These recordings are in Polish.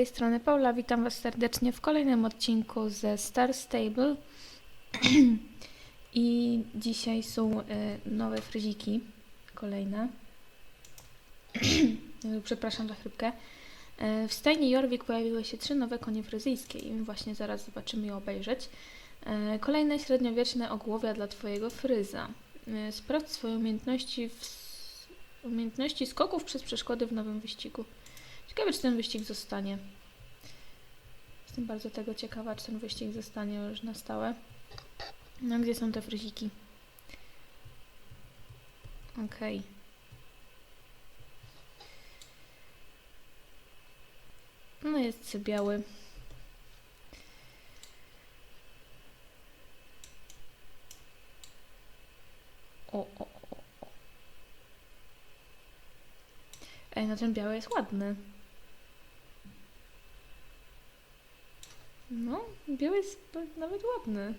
tej strony Paula. Witam Was serdecznie w kolejnym odcinku ze Star Stable. I dzisiaj są e, nowe fryziki. Kolejne. E, Przepraszam za chrypkę. E, W stajni Jorvik pojawiły się trzy nowe konie fryzyjskie i właśnie zaraz zobaczymy je obejrzeć. E, Kolejne średniowieczne ogłowia dla Twojego fryza. Sprawdź swoje umiejętności, w... umiejętności skoków przez przeszkody w nowym wyścigu. Ciekawe, czy ten wyścig zostanie. Jestem bardzo tego ciekawa, czy ten wyścig zostanie już na stałe. No, gdzie są te fryziki? Okej. No, jest biały. O, o, o, o. Ej, no ten biały jest ładny. No, biały jest nawet ładny.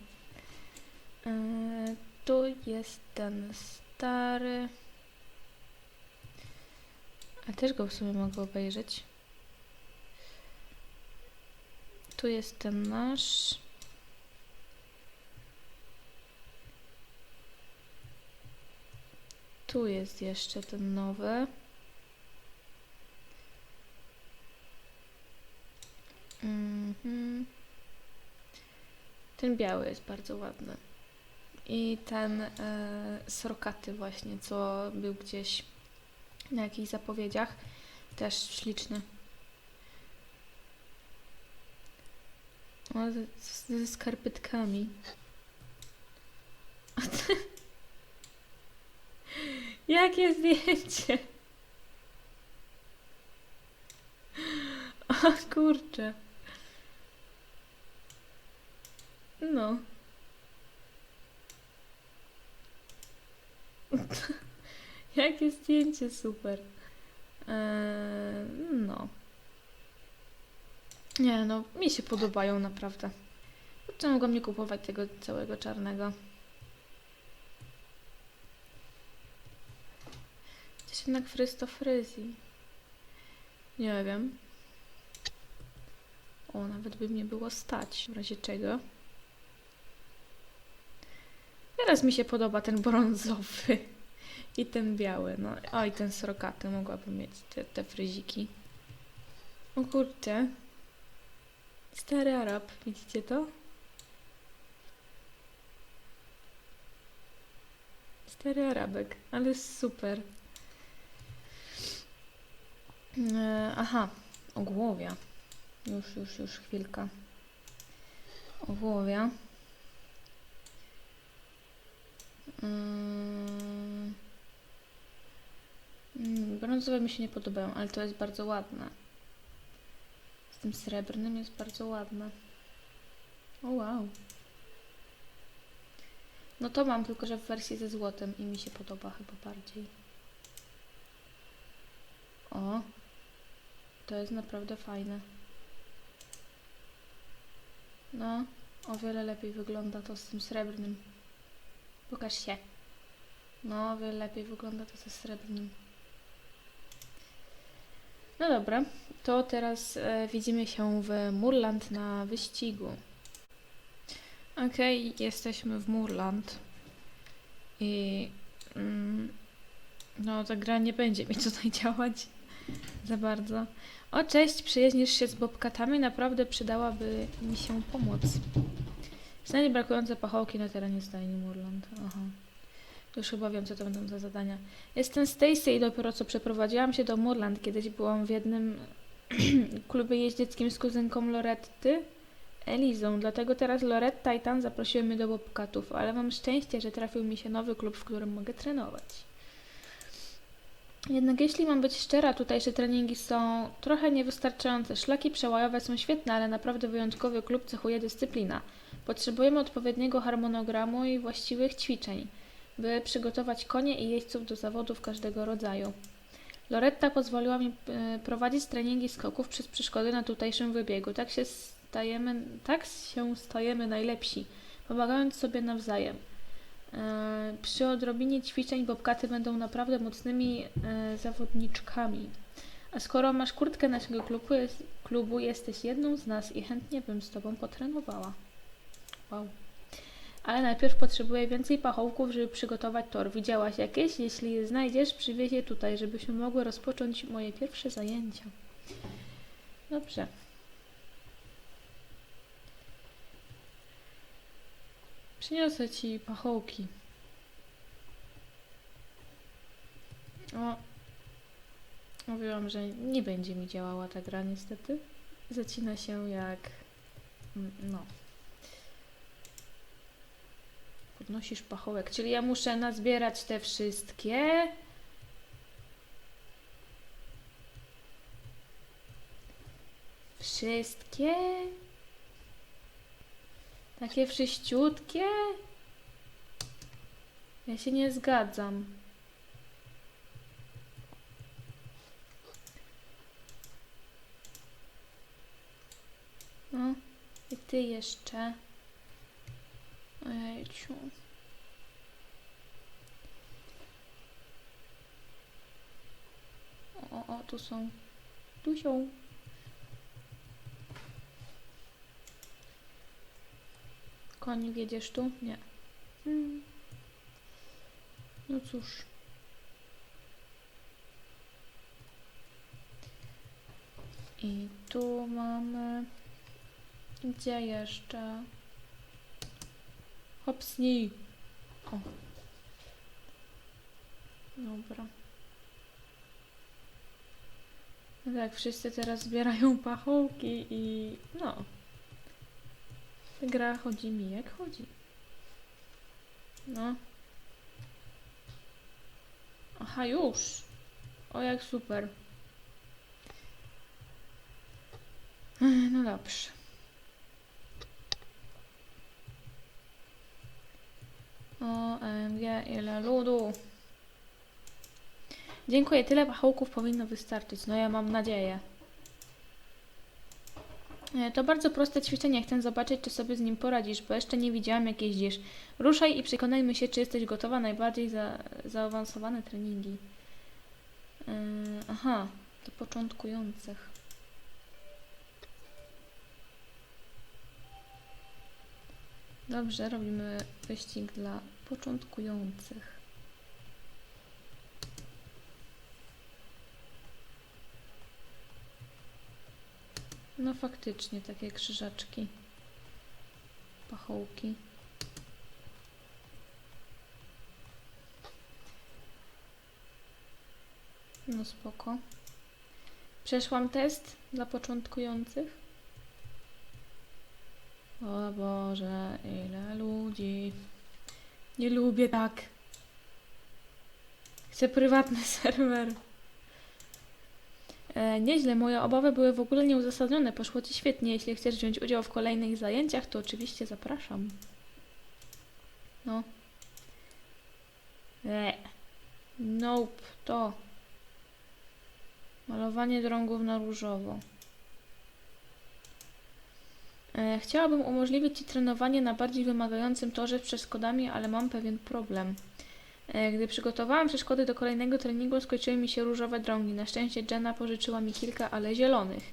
Eee, tu jest ten stary. A też go w sumie mogę obejrzeć. Tu jest ten nasz. Tu jest jeszcze ten nowy. Mhm. Ten biały jest bardzo ładny. I ten e, srokaty właśnie, co był gdzieś na jakichś zapowiedziach, też śliczny. O, z- ze skarpetkami. Jakie zdjęcie! O kurczę. No. Jakie zdjęcie super. Eee, no. Nie no, mi się podobają naprawdę. Co mogłam nie kupować tego całego czarnego? Chociaż jednak fryz to. Nie wiem. O, nawet by mnie było stać, w razie czego. Teraz mi się podoba ten brązowy i ten biały. No, o, i ten srokaty mogłabym mieć te, te fryziki. O kurczę. Stary Arab, widzicie to? Stary Arabek, ale super. E, aha, ogłowia. Już, już, już chwilka. Ogłowia. Mm. Mm, Brązowe mi się nie podobają, ale to jest bardzo ładne. Z tym srebrnym jest bardzo ładne. O wow. No to mam, tylko że w wersji ze złotem i mi się podoba chyba bardziej. O. To jest naprawdę fajne. No, o wiele lepiej wygląda to z tym srebrnym. Pokaż się. No, wiele lepiej wygląda to ze srebrnym. No dobra, to teraz e, widzimy się w Murland na wyścigu. Okej, jesteśmy w Murland. I mm, no, ta gra nie będzie mi tutaj działać za bardzo. O, cześć, przyjaźnisz się z bobkatami? Naprawdę przydałaby mi się pomoc. Znajdź brakujące pachołki na terenie stajni Murland. Aha. Już chyba wiem, co to będą za zadania. Jestem Stacy i dopiero co przeprowadziłam się do Murland. Kiedyś byłam w jednym klubie jeździeckim z kuzynką Loretty, Elizą. Dlatego teraz Loretta i Tan zaprosiły mnie do bobkatów, ale mam szczęście, że trafił mi się nowy klub, w którym mogę trenować. Jednak jeśli mam być szczera, tutejsze treningi są trochę niewystarczające. Szlaki przełajowe są świetne, ale naprawdę wyjątkowy klub cechuje dyscyplina. Potrzebujemy odpowiedniego harmonogramu i właściwych ćwiczeń, by przygotować konie i jeźdźców do zawodów każdego rodzaju. Loretta pozwoliła mi e, prowadzić treningi skoków przez przeszkody na tutejszym wybiegu. Tak się stajemy, tak się stajemy najlepsi, pomagając sobie nawzajem. E, Przy odrobinie ćwiczeń bobkaty będą naprawdę mocnymi e, zawodniczkami. A skoro masz kurtkę naszego klubu, jest, klubu, jesteś jedną z nas i chętnie bym z tobą potrenowała. Wow. Ale najpierw potrzebuję więcej pachołków, żeby przygotować tor. Widziałaś jakieś? Jeśli je znajdziesz, przywieź je tutaj, żebyśmy mogły rozpocząć moje pierwsze zajęcia. Dobrze. Przyniosę ci pachołki. O. Mówiłam, że nie będzie mi działała ta gra niestety. Zacina się jak... mm, no. Podnosisz pachołek, czyli ja muszę nazbierać te wszystkie. Wszystkie? Takie wszyściutkie? Ja się nie zgadzam. No, i ty jeszcze. Ojejciu. O, o, o, tu są. Tu są. Koni wiedziesz tu? Nie. Hmm. No cóż. I tu mamy. Gdzie jeszcze? Hopsnij. O. Dobra. No tak, wszyscy teraz zbierają pachołki i no. Gra chodzi mi jak chodzi. No. Aha, już. O, jak super. No dobrze. OMG, ile ludu. Dziękuję, tyle pachołków powinno wystarczyć. No ja mam nadzieję. E, To bardzo proste ćwiczenie. Chcę zobaczyć, czy sobie z nim poradzisz, bo jeszcze nie widziałam, jak jeździsz. Ruszaj i przekonajmy się, czy jesteś gotowa. Najbardziej za, zaawansowane treningi. Yy, aha, do początkujących. Dobrze, robimy wyścig dla początkujących. No faktycznie, takie krzyżaczki. Pachołki. No spoko. Przeszłam test dla początkujących. O Boże, ile ludzi. Nie lubię tak. Chcę prywatny serwer. E, nieźle, moje obawy były w ogóle nieuzasadnione. Poszło ci świetnie. Jeśli chcesz wziąć udział w kolejnych zajęciach, to oczywiście zapraszam. No. E. Nope, to. Malowanie drągów na różowo. E, Chciałabym umożliwić Ci trenowanie na bardziej wymagającym torze z przeszkodami, ale mam pewien problem. E, Gdy przygotowałam przeszkody do kolejnego treningu, skończyły mi się różowe drągi. Na szczęście Jenna pożyczyła mi kilka, ale zielonych.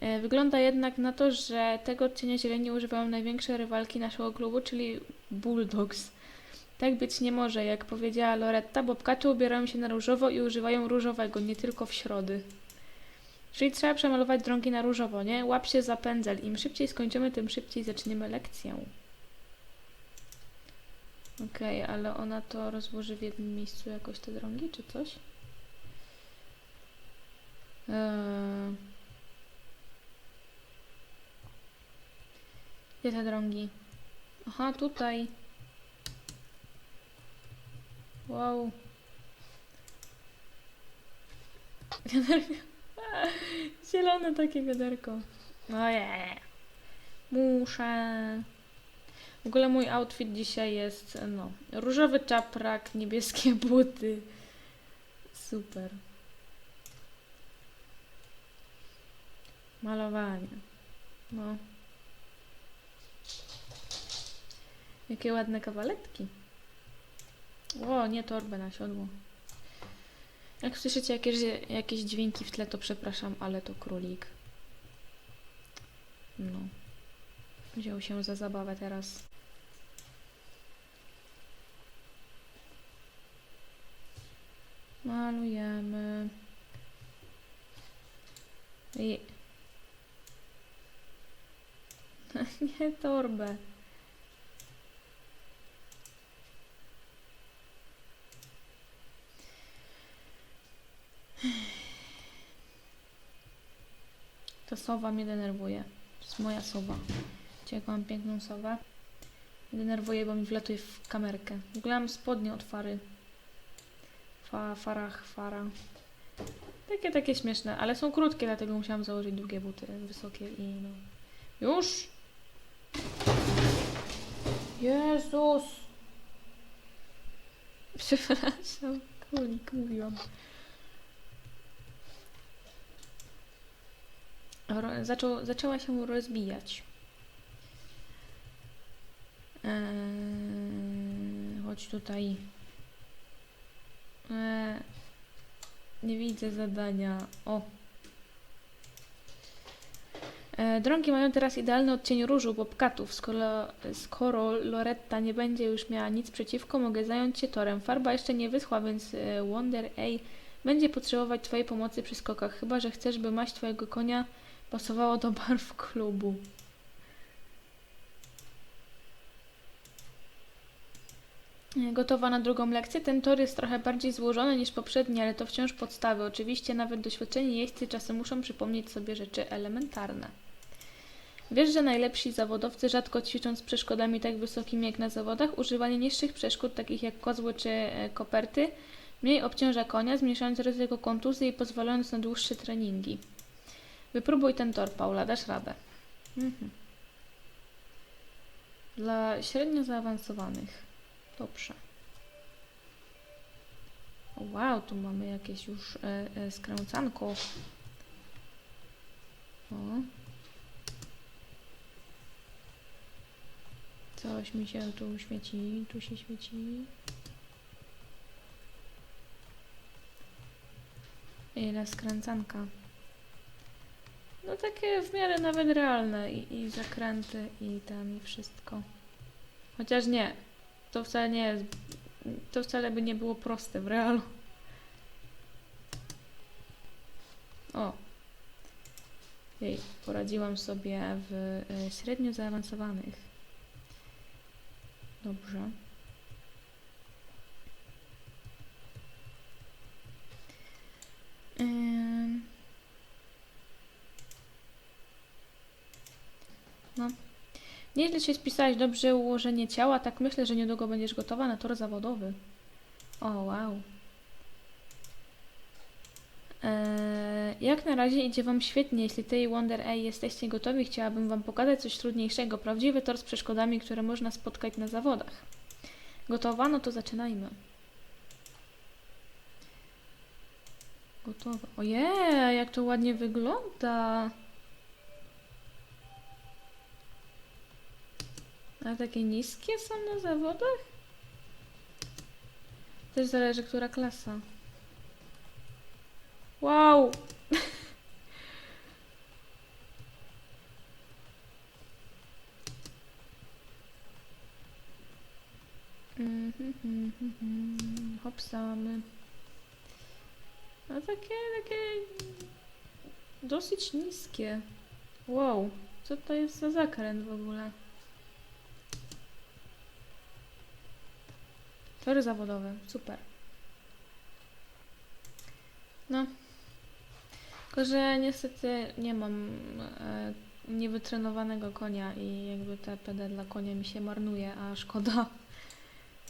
E, Wygląda jednak na to, że tego odcienia zieleni używają największe rywalki naszego klubu, czyli Bulldogs. Tak być nie może, jak powiedziała Loretta, bo pkacze ubierają się na różowo i używają różowego, nie tylko w środy. Czyli trzeba przemalować drągi na różowo, nie? Łap się za pędzel. Im szybciej skończymy, tym szybciej zaczniemy lekcję. Okej, ale ona to rozłoży w jednym miejscu jakoś te drągi, czy coś? Eee... Gdzie te drągi? Aha, tutaj. Wow. Zielone takie wiaderko. Ojej. Muszę. W ogóle mój outfit dzisiaj jest, no, różowy czaprak, niebieskie buty. Super. Malowanie. No. Jakie ładne kawaletki. O, nie torbę na siodło. Jak słyszycie jakieś, jakieś dźwięki w tle, to przepraszam, ale to królik. No. Wziął się za zabawę teraz. Malujemy. I... Nie torbę. Ta sowa mnie denerwuje. To jest moja sowa. Wiecie, mam piękną sowę? Denerwuje, bo mi wlatuje w kamerkę. W ogóle mam spodnie od fary. Fa, farach, fara. Takie, takie śmieszne, ale są krótkie, dlatego musiałam założyć długie buty, wysokie i no... Już! Jezus! Przepraszam, królik, mówiłam. Ro, zaczął, zaczęła się rozbijać. Eee, chodź tutaj. Eee, nie widzę zadania. O. E, drągi mają teraz idealny odcień różu bobkatów. Skoro, skoro Loretta nie będzie już miała nic przeciwko, mogę zająć się torem. Farba jeszcze nie wyschła, więc e, Wonder A będzie potrzebować Twojej pomocy przy skokach. Chyba, że chcesz, by maść Twojego konia pasowało do barw klubu. Gotowa na drugą lekcję? Ten tor jest trochę bardziej złożony niż poprzedni, ale to wciąż podstawy. Oczywiście nawet doświadczeni jeźdźcy czasem muszą przypomnieć sobie rzeczy elementarne. Wiesz, że najlepsi zawodowcy rzadko ćwiczą z przeszkodami tak wysokimi jak na zawodach? Używanie niższych przeszkód, takich jak kozły czy e, koperty, mniej obciąża konia, zmniejszając ryzyko kontuzji i pozwalając na dłuższe treningi. Wypróbuj ten tor, Paula, dasz radę. Mhm. Dla średnio zaawansowanych. Dobrze. Wow, tu mamy jakieś już e, e, skręcanko. O. Coś mi się tu świeci, tu się świeci. Ile skręcanka. No takie w miarę nawet realne i, i zakręty i tam i wszystko. Chociaż nie, to wcale nie jest, to wcale by nie było proste w realu. O. Jej, poradziłam sobie w e, średnio zaawansowanych. Dobrze. Ym. No. Nieźle się spisałeś, dobrze ułożenie ciała, tak myślę, że niedługo będziesz gotowa na tor zawodowy. O, wow. Eee, jak na razie idzie Wam świetnie. Jeśli Ty i Wonder A jesteście gotowi, chciałabym Wam pokazać coś trudniejszego. Prawdziwy tor z przeszkodami, które można spotkać na zawodach. Gotowa? No to zaczynajmy. Gotowa. Ojej, jak to ładnie wygląda. A takie niskie są na zawodach? Też zależy, która klasa. Wow! Mhm, mhm, mhm. Hopsamy. A takie, takie dosyć niskie. Wow, co to jest za zakręt w ogóle? Tory zawodowe, super. No. Tylko, że niestety nie mam e, niewytrenowanego konia i jakby te PD dla konia mi się marnuje, a szkoda.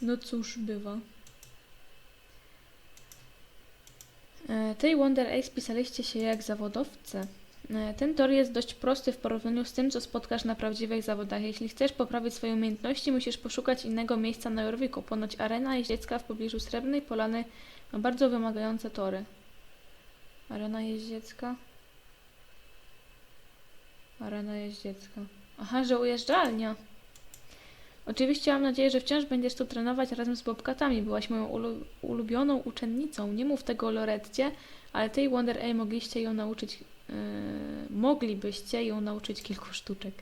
No cóż, bywa. E, Ty Wonder Ace pisaliście się jak zawodowcy. E, Ten tor jest dość prosty w porównaniu z tym, co spotkasz na prawdziwych zawodach. Jeśli chcesz poprawić swoje umiejętności, musisz poszukać innego miejsca na Jorwiku. Ponoć arena jeździecka w pobliżu Srebrnej Polany ma bardzo wymagające tory. Arena jeździecka? Arena jeździecka. Aha, że ujeżdżalnia. Oczywiście mam nadzieję, że wciąż będziesz tu trenować razem z Bobkatami. Byłaś moją ulu- ulubioną uczennicą. Nie mów tego Loretcie, ale ty i Wonder A mogliście ją nauczyć, moglibyście ją nauczyć kilku sztuczek.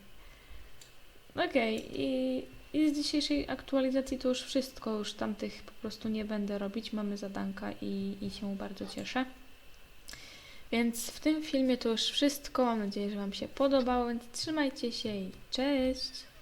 Okej, i, i z dzisiejszej aktualizacji to już wszystko. Już tamtych po prostu nie będę robić. Mamy zadanka i, i się bardzo cieszę. Więc w tym filmie to już wszystko. Mam nadzieję, że Wam się podobało, więc trzymajcie się i cześć!